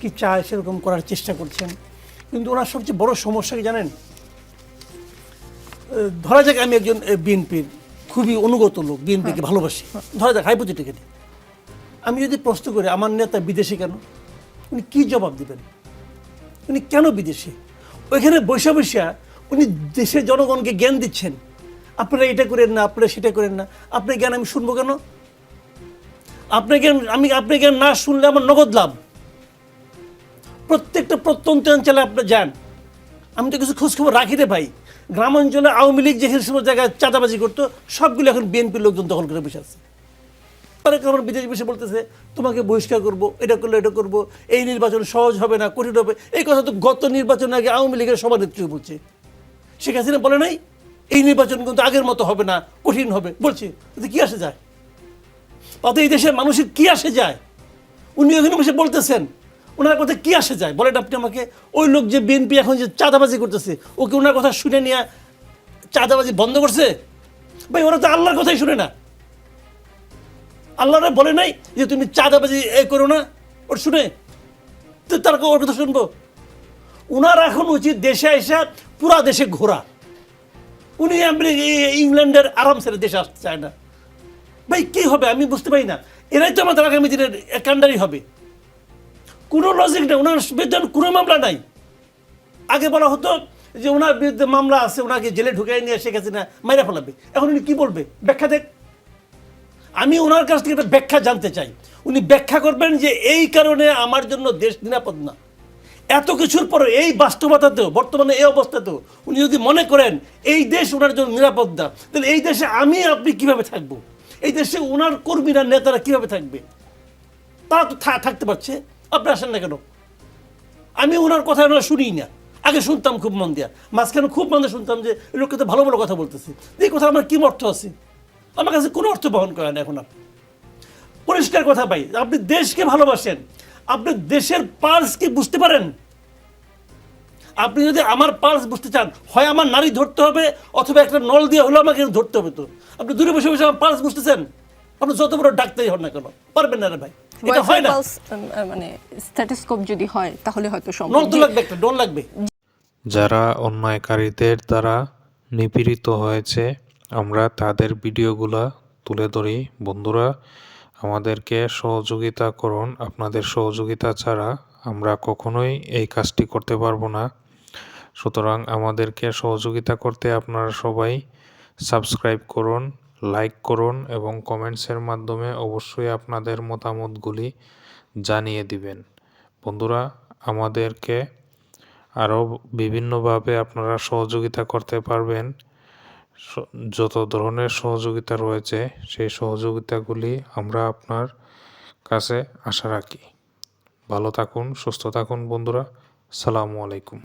কি চায় সেরকম করার চেষ্টা করছেন। কিন্তু ওনার সবচেয়ে বড় সমস্যা কি জানেন? ধরা যাক আমি একজন বিএনপির খুবই অনুগত লোক, বিএনপিকে ভালোবাসি। ধরা যাক হাইপোথেটিক্যালি আমি যদি প্রশ্ন করি, আমার নেতা বিদেশে কেন? উনি কি জবাব দিবেন? উনি কেন বিদেশে? ওইখানে বৈশা বৈশা উনি দেশের জনগণকে জ্ঞান দিচ্ছেন। আপনারা এটা করেন না, আপনারা সেটা করেন না। আপনার জ্ঞান আমি শুনব কেন? আপনার জ্ঞান, আমি, আপনার জ্ঞান না শুনলে আমার নগদ লাভ। প্রত্যেকটা প্রত্যন্ত অঞ্চলে আপনি যান। আমি তো কিছু খোঁজখবর রাখি রে ভাই। গ্রাম অঞ্চলে আওয়ামী লীগ যে সময় জায়গায় চাঁদাবাজি করতো, সবগুলো এখন বিএনপির লোকজন দখল করে বসে আছে। তারেক আমার বিদেশ বসে বলতেছে, তোমাকে বহিষ্কার করব, এটা করলে এটা করব, এই নির্বাচন সহজ হবে না, কঠিন হবে। এই কথা তো গত নির্বাচন আগে আওয়ামী লীগের সভানেত্রী বলছে। শেখ হাসিনা বলে নাই, এই নির্বাচন কিন্তু আগের মতো হবে না, কঠিন হবে। বলছে কিন্তু কি আসে যায়? তাতে এই দেশের মানুষের কি আসে যায়? উনি ওখানে বসে বলতেছেন ওনার কথা কি আসে যায়? বলেন আপনি আমাকে, ওই লোক যে বিএনপি এখন যে চাঁদাবাজি করতেছে ওকে ওনার কথা শুনে নিয়ে চাঁদাবাজি বন্ধ করছে? ভাই, ওরা তো আল্লাহর কথাই শুনে না। আল্লাহরা বলে নাই যে তুমি চাঁদাবাজি এ করো না, ওর শুনে। তো তার ওর কথা শুনব? ওনার এখন উচিত দেশে এসে পুরা দেশে ঘোরা। উনি আমেরিকা ইংল্যান্ডের আরাম ছেড়ে দেশে আসতে চায় না। ভাই, কি হবে? আমি বুঝতে পারি না। এরাই তো আমাদের আগামী দিনের কান্ডারি হবে। কোনো লজিক নেই, ওনার বিরুদ্ধে কোনো মামলা নাই। আগে বলা হতো যে ওনার বিরুদ্ধে মামলা আছে, ওনাকে জেলে ঢুকাই নিয়ে শেখ হাসিনা মাইরা ফেলাবে। এখন উনি কি বলবে? ব্যাখ্যা দেখ আমি ওনার কাছ থেকে একটা ব্যাখ্যা জানতে চাই। উনি ব্যাখ্যা করবেন যে এই কারণে আমার জন্য দেশ নিরাপদ না। এত কিছুর পরে এই বাস্তবতাতেও, বর্তমানে এই অবস্থাতেও উনি যদি মনে করেন এই দেশ ওনার জন্য নিরাপদ না, তাহলে এই দেশে আমি আপনি কীভাবে থাকব? এই দেশে ওনার কর্মীরা, নেতারা কীভাবে থাকবে? তারা তো থাকতে পারছে। আপনি আসেন না কেন? আমি ওনার কথা ওনার শুনি না। আগে শুনতাম খুব মন দিয়া। মাঝখানে খুব মনে শুনতাম যে লোককে তো ভালো ভালো কথা বলতেছে। এই কথা আমার কি অর্থ আছে? আমার কাছে কোনো অর্থ বহন করে না এখন আর পরিষ্কার কথা ভাই, আপনি দেশকে ভালোবাসেন। আপনি দেশের পালস কি বুঝতে পারেন? আপনি যদি আমার পালস বুঝতে চান, হয় আমার নারী ধরতে হবে, অথবা একটা নল দিয়ে হলেও আমাকে ধরতে হবে তো। আপনি দূরে বসে বসে আমার পালস বুঝতেছেন? আপনি যত বড় ডাক্তারই হন না কেন? পারবেন না রে ভাই। এটা হয় না। মানে স্ট্যাটিস্কোপ যদি হয় তাহলে হয়তো সম্ভব। নল তো লাগবে একটা ডন লাগবে। যারা অন্যায়কারীদের দ্বারা নিপীড়িত হয়েছে আমরা তাদের ভিডিওগুলা তুলে ধরি। বন্ধুরা আমাদেরকে সহযোগিতা করুন। আপনাদের সহযোগিতা ছাড়া আমরা কখনোই এই কাজটি করতে পারব না। সুতরাং আমাদেরকে সহযোগিতা করতে আপনারা সবাই সাবস্ক্রাইব করুন। লাইক করুন এবং কমেন্টসের মাধ্যমে অবশ্যই আপনাদের মতামতগুলি জানিয়ে দিবেন। বন্ধুরা, আমাদেরকে আরও বিভিন্নভাবে আপনারা সহযোগিতা করতে পারবেন। যত ধরনের সহযোগিতা রয়েছে, সেই সহযোগিতাগুলি আমরা আপনার কাছে আশা রাখি। ভালো থাকুন, সুস্থ থাকুন, বন্ধুরা। সালামু আলাইকুম।